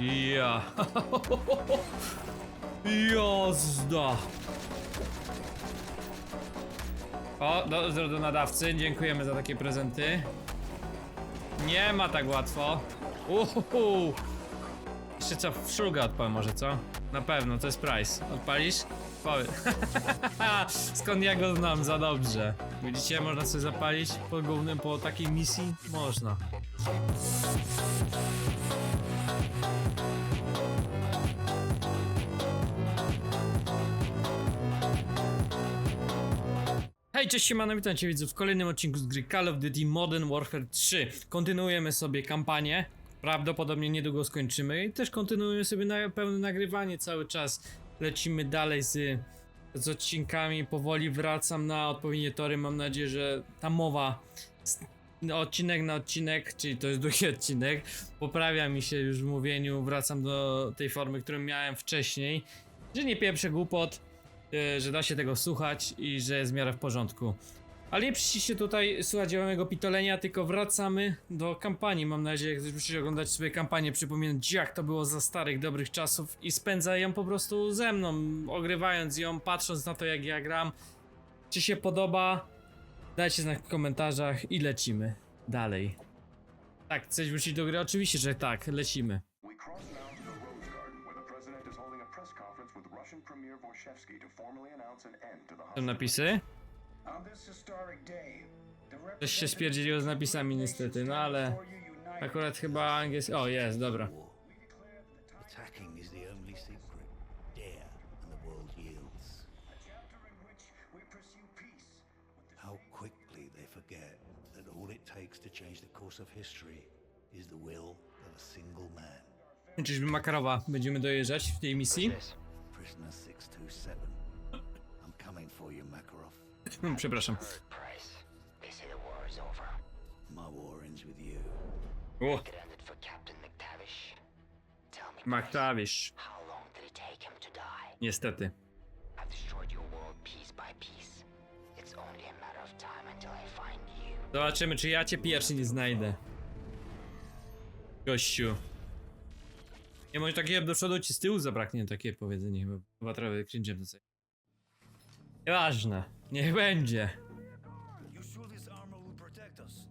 Ja. Jazda. O, do, do, nadawcy, dziękujemy za takie prezenty. Nie ma tak łatwo. Uhuhu. Jeszcze co, w szulga odpałem może, co? Na pewno, to jest price. Odpalisz? Skąd ja go znam za dobrze? Widzicie, można sobie zapalić po głównym, po takiej misji? Można. Hej, cześć, siemano, witajcie widzów w kolejnym odcinku z gry Call of Duty Modern Warfare 3. Kontynuujemy sobie kampanię, prawdopodobnie niedługo skończymy i też kontynuujemy sobie na pełne nagrywanie cały czas. Lecimy dalej z, z odcinkami, powoli wracam na odpowiednie tory, mam nadzieję, że ta mowa odcinek na odcinek, czyli to jest drugi odcinek, poprawia mi się już w mówieniu, wracam do tej formy, którą miałem wcześniej, że nie pieprzę głupot, że da się tego słuchać i że jest w miarę w porządku. Ale nie przyjście tutaj słuchać mojego pitolenia, tylko wracamy do kampanii. Mam nadzieję, że będziecie oglądać sobie kampanię, przypominać jak to było za starych, dobrych czasów i spędza ją po prostu ze mną, ogrywając ją, patrząc na to jak ja gram. Czy się podoba? Dajcie znać w komentarzach i lecimy dalej. Tak, chcesz wrócić do gry? Oczywiście, że tak, lecimy. Hostage. napisy? On this historic day, the Coś się spierdzieliło z napisami niestety, no ale akurat chyba angielski... O, jest, dobra. Attacking is the only secret. Dare, and the world yields. chapter in which we pursue peace with the How quickly they forget that all it takes to change the course of history is the will of a single man. Czyżby Makarowa będziemy dojeżdżać w tej misji? Prisoner 627. I'm coming for you, Makarov. Hmm, Przepraszam. Price. They say the war is over. My war ends with you. O, It ended for Captain McTavish. Tell me, Price, McTavish. how long did it take him to die? Niestety. I've destroyed your world piece by piece. It's only a matter of time until I find you. Zobaczymy, czy ja cię pierwszy nie znajdę. Gościu. Nie może takiego do przodu ci z tyłu zabraknie, takie powiedzenie chyba. Chyba trochę cringe'em to Nieważne. Niech będzie. You sure this armor will protect us?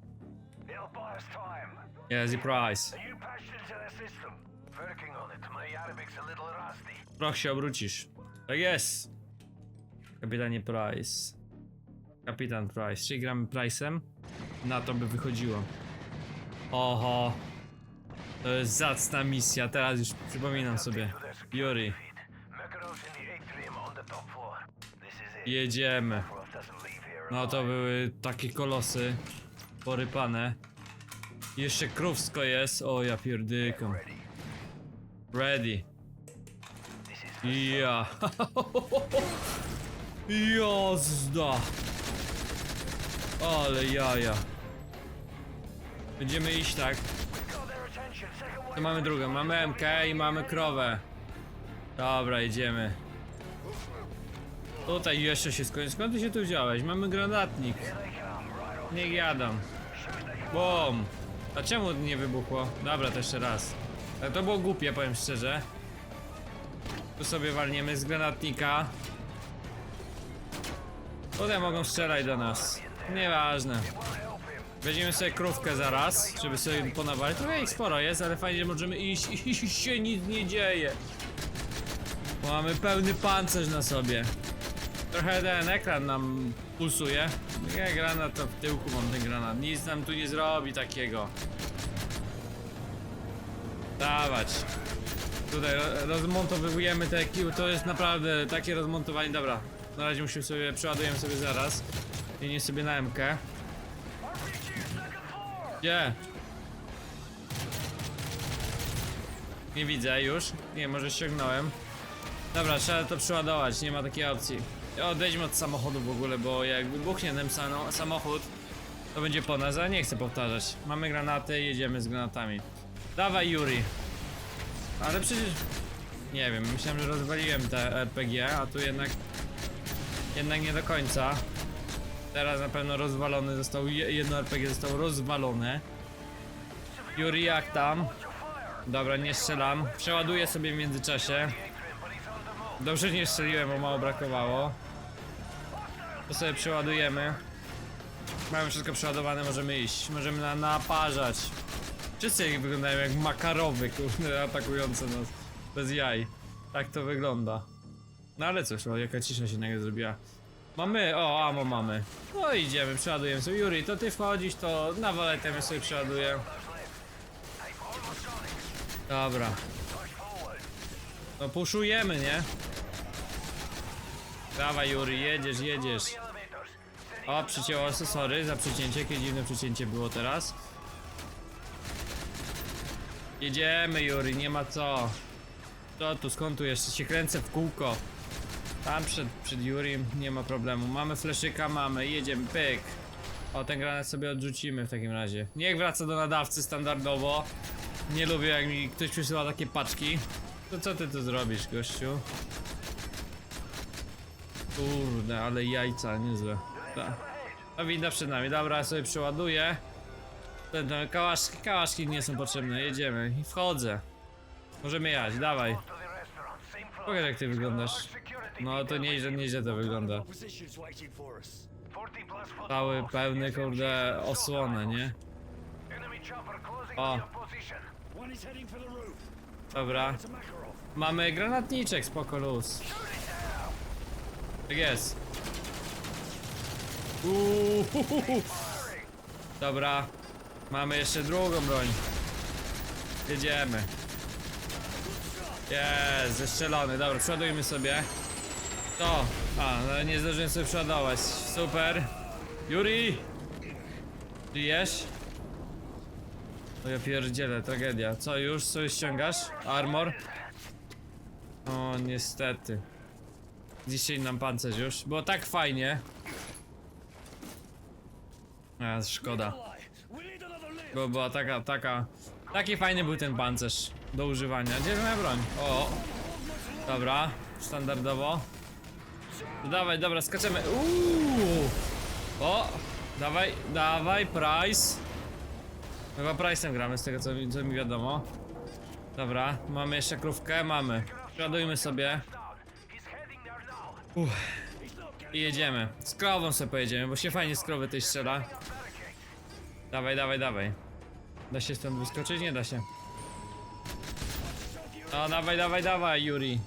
It'll buy us time. Jest i price. Are you patched into the system? Working on it. My Yarabic's a little rusty. Proch się obrócisz. Tak jest. Kapitanie Price. Kapitan Price. Czyli gramy Price'em? Na to by wychodziło. Oho. To jest zacna misja, teraz już przypominam sobie. It. jedziemy. No to były takie kolosy. Porypane. Jeszcze krówsko jest. O ja pierdykam. Ready. Ja. Jazda. Ale jaja. Będziemy iść tak. To mamy drugą. Mamy MK i mamy krowę. Dobra, idziemy. Tutaj jeszcze się skończy. Skąd ty się tu wziąłeś? Mamy granatnik. Niech jadą. Bum. A czemu nie wybuchło? Dobra, to jeszcze raz. Ale to było głupie, powiem szczerze. Tu sobie walniemy z granatnika. Tutaj mogą strzelać do nas. Nieważne. Weźmiemy sobie krówkę zaraz, żeby sobie ponawalić. Trochę ich sporo jest, ale fajnie, że możemy iść i się nic nie dzieje. Bo mamy pełny pancerz na sobie. Trochę ten ekran nam pulsuje. Nie, granat to w tyłku mam ten granat. Nic nam tu nie zrobi takiego. Dawać. Tutaj ro- rozmontowujemy te kił. To jest naprawdę takie rozmontowanie. Dobra, na razie musimy sobie, przeładujemy sobie zaraz. I nie sobie na MK. Gdzie? Nie widzę już. Nie, może ściągnąłem. Dobra, trzeba to przeładować, nie ma takiej opcji. Odejdźmy od samochodu w ogóle, bo jak wybuchnie ten samochód, to będzie po nas, a nie chcę powtarzać. Mamy granaty, jedziemy z granatami. Dawaj Yuri. Ale przecież... Nie wiem, myślałem, że rozwaliłem te RPG, a tu jednak... Jednak nie do końca. Teraz na pewno rozwalony został, je- jedno RPG zostało rozwalone. Yuri jak tam? Dobra, nie strzelam. Przeładuję sobie w międzyczasie. Dobrze nie strzeliłem, bo mało brakowało. To sobie przeładujemy. Mamy wszystko przeładowane, możemy iść. Możemy na, naparzać. Wszyscy wyglądają jak makarowy, kurde, atakujące nas. Bez jaj. Tak to wygląda. No ale cóż, o, jaka cisza się nagle zrobiła. Mamy, o, amo mamy. No idziemy, przeładujemy sobie. Juri, to ty wchodzisz, to na waletę ja sobie przeładuję. Dobra. No puszujemy, nie? Dawaj Juri, jedziesz, jedziesz. O, przycięło się, sorry za przycięcie, jakie dziwne przycięcie było teraz. Jedziemy Juri, nie ma co. Co tu, skąd tu jeszcze się kręcę w kółko. Tam przed, przed Jurim nie ma problemu. Mamy fleszyka, mamy, jedziemy, pyk. O, ten granat sobie odrzucimy w takim razie. Niech wraca do nadawcy standardowo. Nie lubię jak mi ktoś przysyła takie paczki. To co ty tu zrobisz, gościu? Kurde, ale jajca, niezłe. Ta. No winda przed nami, dobra, ja sobie przeładuję. Ten, ten, kałaszki, kałaszki nie są potrzebne, jedziemy i wchodzę. Możemy jechać, dawaj. To the restaurant, same floor. Pokaż jak ty wyglądasz. No to nieźle, nieźle to wygląda. Positions waiting for us. 40 plus foot Cały pełny, kurde, osłonę, nie? O. Dobra. Mamy granatniczek, spoko luz. Tak jest. Dobra. Mamy jeszcze drugą broń. Jedziemy. Jest, zestrzelony. Dobra, przeładujmy sobie. To. A, no nie zdążyłem sobie przeładować. Super. Yuri! Żyjesz? O ja pierdzielę, tragedia. Co, już coś ściągasz? Armor? O, niestety. Zniszczyli nam pancerz już. Było tak fajnie. A, szkoda. Bo była taka, taka... Taki fajny był ten pancerz do używania. Gdzie jest moja broń? O! Dobra, standardowo. Dawaj, dobra, skaczemy. Uuu! O! Dawaj, dawaj, Price. Chyba Price'em gramy z tego co, co mi wiadomo. Dobra, mamy jeszcze krówkę, mamy. Przeładujmy sobie now. i jedziemy. Z krową sobie pojedziemy, bo się fajnie z krowy tej strzela. Dawaj, dawaj, dawaj. Da się stąd wyskoczyć? Nie da się. No, dawaj, dawaj, dawaj, Yuri.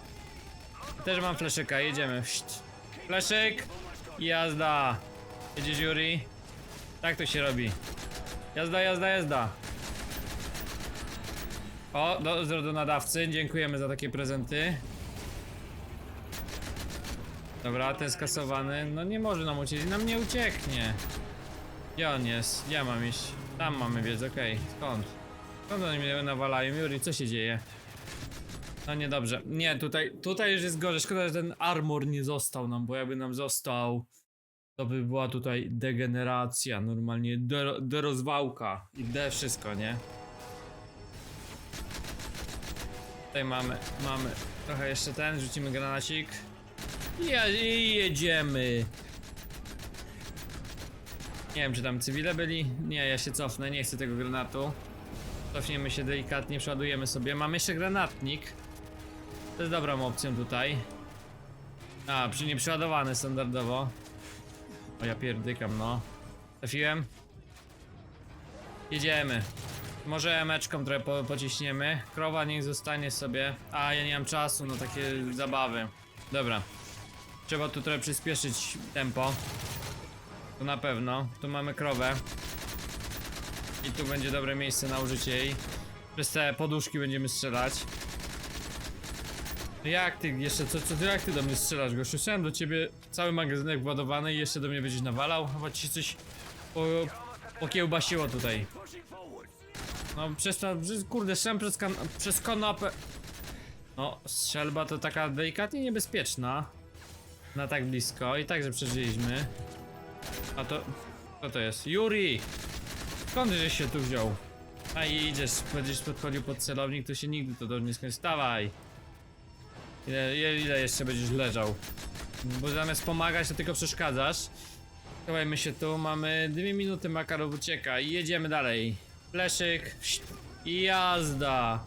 Też mam fleszyka, jedziemy. Szt. Fleszyk! Jazda! Jedziesz, Yuri? Tak to się robi. Jazda, jazda, jazda. O, do, do, nadawcy, dziękujemy za takie prezenty. Dobra, ten skasowany. No nie może nam uciec, nam nie ucieknie. Gdzie on jest? Gdzie ja mam iść? Tam mamy biec, okej. Skąd? Skąd oni mnie nawalają? Juri, co się dzieje? No niedobrze. Nie, tutaj, tutaj już jest gorzej. Szkoda, że ten armor nie został nam, bo jakby nam został, to by była tutaj degeneracja, normalnie de, derozwałka i de wszystko, nie? Tutaj mamy, mamy trochę jeszcze ten, rzucimy granacik. I I jedziemy. Nie wiem, czy tam cywile byli. Nie, ja się cofnę, nie chcę tego granatu. Cofniemy się delikatnie, przeładujemy sobie. Mamy jeszcze granatnik. To jest dobrą opcją tutaj. A, przy nieprzeładowany standardowo. O, ja pierdykam, no. Trafiłem. Jedziemy. Może emeczką trochę po, pociśniemy. Krowa niech zostanie sobie. A, ja nie mam czasu na takie zabawy. Dobra. Trzeba tu trochę przyspieszyć tempo. Tu na pewno. Tu mamy krowę. I tu będzie dobre miejsce na użycie jej. Przez te poduszki będziemy strzelać. Jak ty jeszcze, co, co, jak ty do mnie strzelasz, gościu? Słyszałem do ciebie cały magazynek władowany i jeszcze do mnie będziesz nawalał? Chyba ci się coś po, pokiełbasiło tutaj. No przez kurde, strzelam przez, kan przez. No, strzelba to taka delikatnie niebezpieczna. Na tak blisko i także przeżyliśmy. A to, co to jest? Yuri! Skąd żeś się tu wziął? A idziesz, będziesz podchodził pod celownik, to się nigdy to do mnie skończy. Stawaj! Ile, ile- jeszcze będziesz leżał? Bo zamiast pomagać, to tylko przeszkadzasz. Chowajmy się tu, mamy dwie minuty, Makarow ucieka i jedziemy dalej. Fleszyk, i jazda!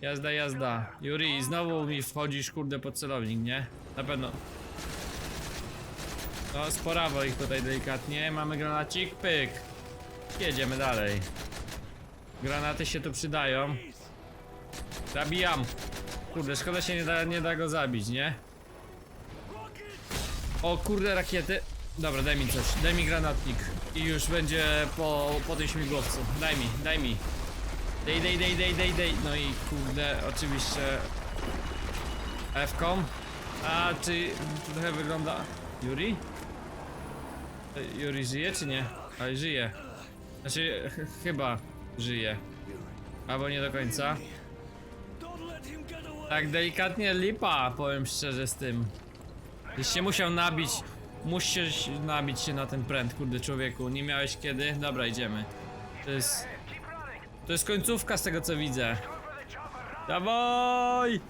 Jazda, jazda. Juri, znowu mi wchodzisz, kurde, pod celownik, nie? Na pewno. No, sporawo ich tutaj delikatnie. Mamy granacik, pyk. Jedziemy dalej. Granaty się tu przydają. Zabijam. Kurde, szkoda się nie da, nie da go zabić, nie? O kurde, rakiety. Dobra, daj mi coś. Daj mi granatnik. I już będzie po, po tym śmigłowcu. Daj mi, daj mi. Dej, dej, dej, dej, dej, dej. No i kurde, oczywiście. F-com. A czy to trochę wygląda. Yuri? E, Yuri żyje czy nie? Ale żyje. Znaczy, ch chyba żyje. Albo nie do końca. Tak delikatnie lipa, powiem szczerze z tym. Byś się musiał nabić. Musisz nabić się na ten pręt, kurde człowieku. Nie miałeś kiedy? Dobra, idziemy. To jest. To jest końcówka z tego co widzę. Dawaj!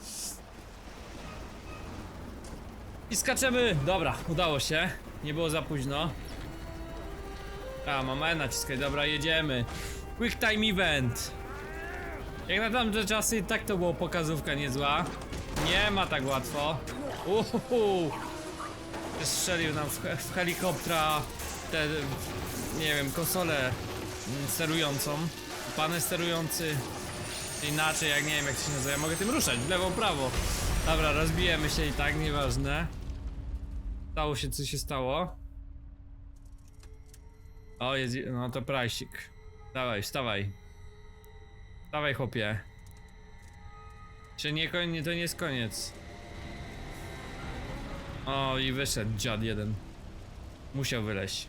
I skaczemy! Dobra, udało się. Nie było za późno. A, mam E naciskać, dobra, jedziemy. Quick time event. Jak na tamte czasy tak to było pokazówka niezła. Nie ma tak łatwo. Uhuhu. Strzelił nam w, w helikoptera te, nie wiem, konsolę mm, sterującą. Panel sterujący. Inaczej, jak nie wiem jak to się nazywa, ja mogę tym ruszać w lewo, prawo. Dobra, rozbijemy się i tak, nieważne. Stało się, co się stało. O, jest, no to prajsik. Dawaj, wstawaj. Wstawaj, chłopie. Czy nie, to nie jest koniec. O, i wyszedł dziad jeden. Musiał wyleźć.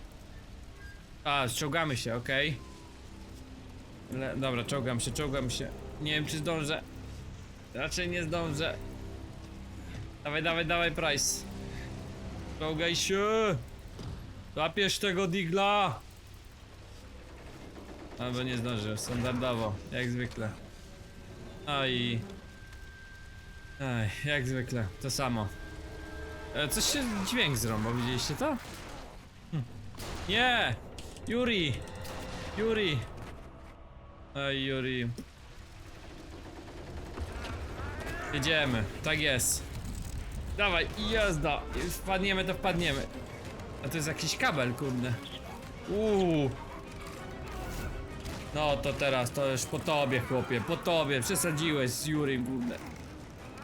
A, czołgamy się, okej. Le- Dobra, czołgam się, czołgam się. Nie wiem, czy zdążę. Raczej nie zdążę. Dawaj, dawaj, dawaj, Price. Czołgaj się! Łapiesz tego digla! Albo nie zdążył, standardowo, jak zwykle. No i... Ej, jak zwykle, to samo. E, coś się dźwięk zrąbał, widzieliście to? Hm. Nie! Yuri! Yuri! Ej, Yuri. Jedziemy, tak jest. Dawaj, jazda! Wpadniemy, to wpadniemy. A to jest jakiś kabel, kurde. Uuu. No to teraz, to już po tobie, chłopie, po tobie. Przesadziłeś z Yuri, kurde.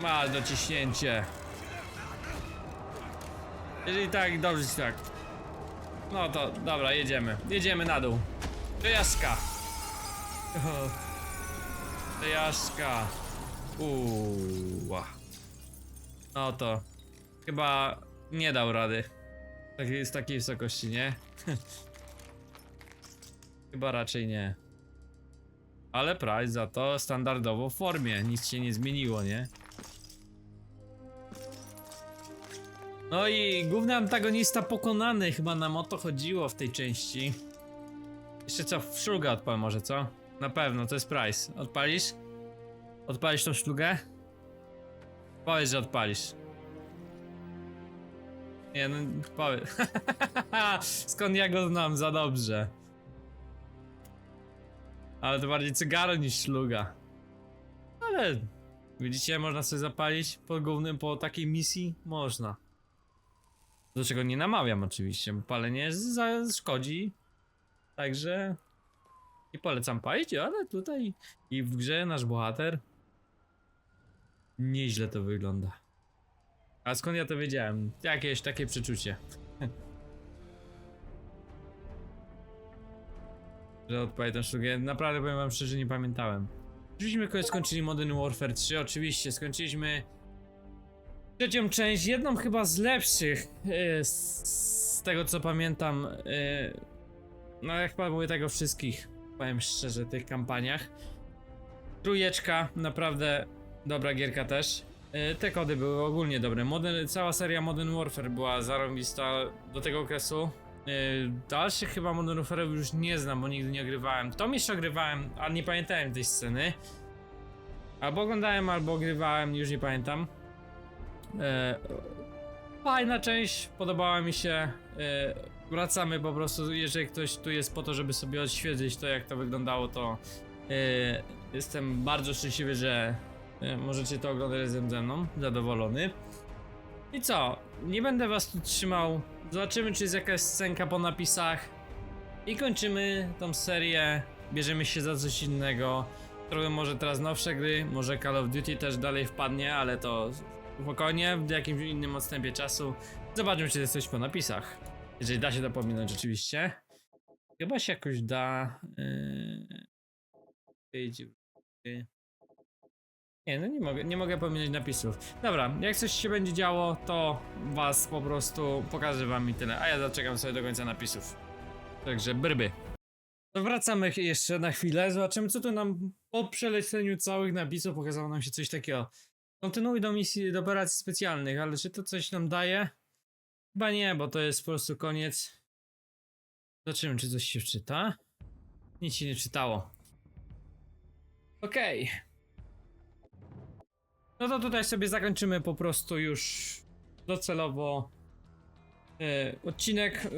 Ma dociśnięcie. Jeżeli tak, dobrze ci tak. No to, dobra, jedziemy. Jedziemy na dół. Przejażdżka. Przejażdżka. Uuu. No to. Chyba nie dał rady. Takiej, z takiej wysokości, nie? Chyba raczej nie. Ale price za to standardowo w formie. Nic się nie zmieniło, nie? No i główny antagonista pokonany, chyba nam o to chodziło w tej części. Jeszcze co, w szlugę odpal może, co? Na pewno, to jest Price. Odpalisz? Odpalisz tą szlugę? Powiedz, że odpalisz. Nie no, powiedz. Skąd ja go znam za dobrze? Ale to bardziej cygaro niż szluga. Ale widzicie, można sobie zapalić po głównym, po takiej misji? Można. Do czego nie namawiam oczywiście, bo palenie za- szkodzi. Także nie polecam palić, ale tutaj i w grze nasz bohater nieźle to wygląda. A skąd ja to wiedziałem? Jakieś takie przeczucie. Że tę sztukę. Naprawdę powiem wam szczerze, nie pamiętałem. Kogoś skończyli Modern Warfare 3, oczywiście skończyliśmy trzecią część, jedną chyba z lepszych e, z, z tego co pamiętam. e, no ja chyba tego wszystkich, powiem szczerze, tych kampaniach. Trójeczka, naprawdę dobra gierka też. E, Te kody były ogólnie dobre. Modern, cała seria Modern Warfare była zarąbista do tego okresu. E, Dalszych chyba Modern Warfare już nie znam, bo nigdy nie ogrywałem. To jeszcze ogrywałem, ale nie pamiętałem tej sceny. Albo oglądałem, albo ogrywałem, już nie pamiętam. E, fajna część, podobała mi się. E, wracamy po prostu, jeżeli ktoś tu jest po to, żeby sobie odświeżyć to, jak to wyglądało, to jestem bardzo szczęśliwy, że Możecie to oglądać razem ze mną, zadowolony. I co? Nie będę was tu trzymał. Zobaczymy, czy jest jakaś scenka po napisach. I kończymy tą serię. Bierzemy się za coś innego. Trochę może teraz nowsze gry, może Call of Duty też dalej wpadnie, ale to spokojnie, w jakimś innym odstępie czasu. Zobaczmy, czy jest coś po napisach. Jeżeli da się to pominąć, oczywiście. Chyba się jakoś da. Yy... Nie, no nie mogę, nie mogę pominąć napisów. Dobra, jak coś się będzie działo, to was po prostu pokażę wam i tyle. A ja zaczekam sobie do końca napisów. Także brby. To wracamy jeszcze na chwilę. Zobaczymy, co tu nam po przeleceniu całych napisów pokazało nam się coś takiego. Kontynuuj do misji, do operacji specjalnych, ale czy to coś nam daje? Chyba nie, bo to jest po prostu koniec. Zobaczymy, czy coś się wczyta. Nic się nie czytało. Okej. No to tutaj sobie zakończymy po prostu już docelowo e, odcinek. E,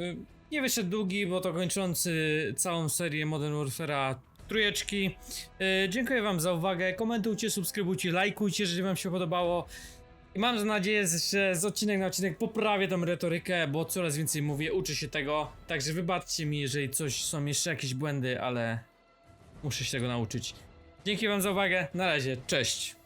nie wyszedł długi, bo to kończący całą serię Modern Warfare'a trójeczki. E, dziękuję wam za uwagę. Komentujcie, subskrybujcie, lajkujcie, jeżeli wam się podobało. I mam nadzieję, że z odcinek na odcinek poprawię tą retorykę, bo coraz więcej mówię, uczę się tego. Także wybaczcie mi, jeżeli coś są jeszcze jakieś błędy, ale muszę się tego nauczyć. Dzięki wam za uwagę. Na razie, cześć.